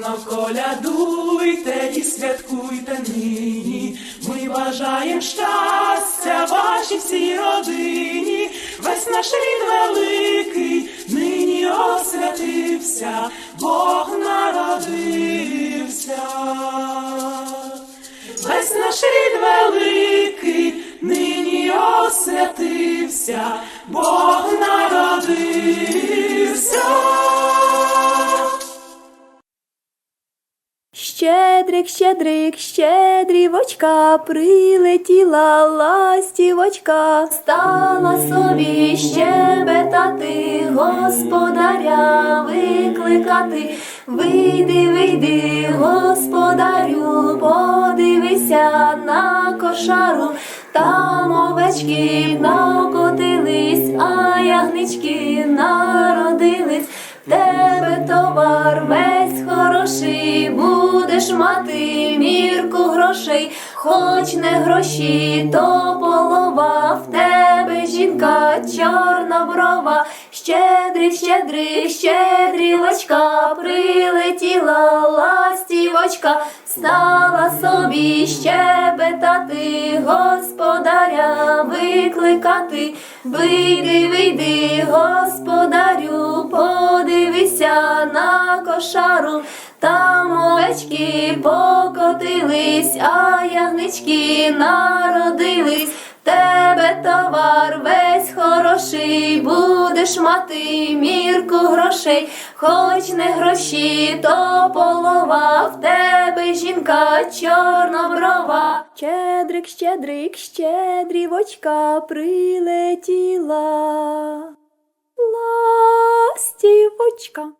Гарно колядуйте і святкуйте нині. Ми бажаєм щастя вашій всій родині. Весь наш рід великий нині освятився, Бог народився. Весь наш рід великий нині освятився, Бог народився. Щедрик, щедрик, щедрівочка, прилетіла ластівочка, стала собі щебетати, господаря викликати. Вийди, вийди, господарю, подивися на кошару, там овечки накотились, а ягнички народились. Тебе товар весь хороший, будеш мати мірку грошей, хоч не гроші, то полова, в тебе жінка чорна брова, щедрий, щедрий, щедрілочка, прилетіла ластівочка, стала собі щебетати, господаря викликати, вийди, вийди, господарю, подивися кошару. Там овечки покотились, а ягнички народились. Тебе товар весь хороший, будеш мати мірку грошей, хоч не гроші, то полова, в тебе жінка чорноброва. Щедрик, щедрик, щедрівочка прилетіла. Ластівочка.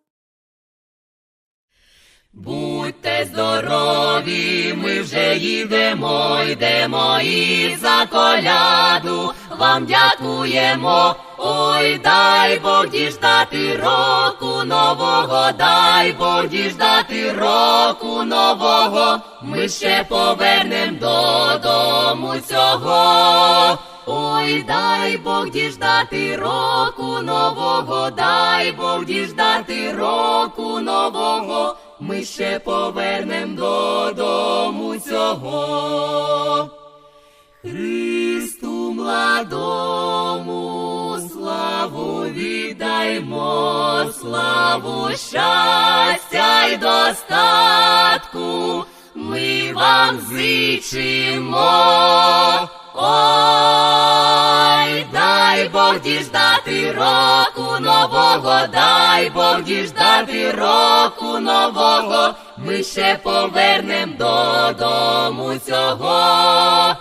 Будьте здорові, ми вже їдемо, йдемо і за коляду вам дякуємо. Ой, дай Бог діждати року нового, дай Бог діждати року нового. Ми ще повернем додому цього. Ой, дай Бог діждати року нового, дай Бог діждати року нового. Ми ще повернем додому цього. Христу младому славу віддаймо, славу щастя й достатку. Ми вам зичимо. Бог діждати року нового, дай Бог діждати року нового. Ми ще повернем додому цього.